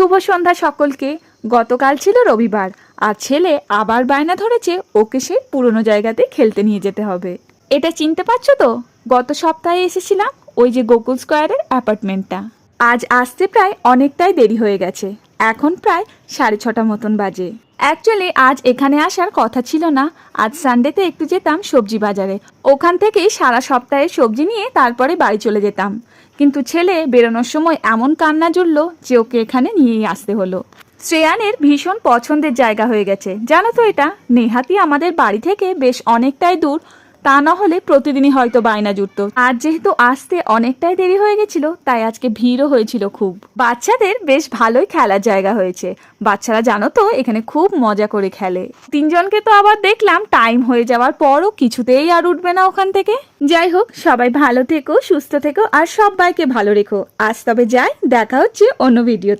শুভ সন্ধ্যা সকলকে। গতকাল ছিল রবিবার। আর ছেলে আবার বায়না ধরেছে ওকে সে পুরনো জায়গাতে খেলতে নিয়ে যেতে হবে। এটা চিনতে পারছ তো? গত সপ্তাহে এসেছিলাম ওই যে গোকুল স্কোয়ারের অ্যাপার্টমেন্টটা। আজ আসতে প্রায় অনেকটাই দেরি হয়ে গেছে। এখন প্রায় সাড়ে ছটা মতন বাজে। অ্যাকচুয়ালি আজ এখানে আসার কথা ছিল না। আজ সানডেতে একটু যেতাম সবজি বাজারে। ওখান থেকেই সারা সপ্তাহে সবজি নিয়ে তারপরে বাড়ি চলে যেতাম। কিন্তু ছেলে বেরোনোর সময় এমন কান্না জুড়ল যে ওকে এখানে নিয়েই আসতে হলো। শ্রেয়ানের ভীষণ পছন্দের জায়গা হয়ে গেছে। জানো তো এটা? নেহাতি আমাদের বাড়ি থেকে বেশ অনেকটাই দূর তা না হলে প্রতিদিনই হয়তো বায়না জুটতো। আর যেহেতু আসতে অনেকটাই দেরি হয়ে গেছিল, তাই আজকে ভিড়ও হয়েছিল খুব। বাচ্চাদের বেশ ভালোই খেলার জায়গা হয়েছে। বাচ্চারা জানো তো, এখানে খুব মজা করে খেলে। তিনজনকে তো আবার দেখলাম, টাইম হয়ে যাওয়ার পরও কিছুতেই আর উঠবে না ওখান থেকে। যাই হোক, সবাই ভালো থেকো, সুস্থ থেকো, আর সবাইকে ভালো রেখো। আজ তবে যাই, দেখা হচ্ছে অন্য ভিডিও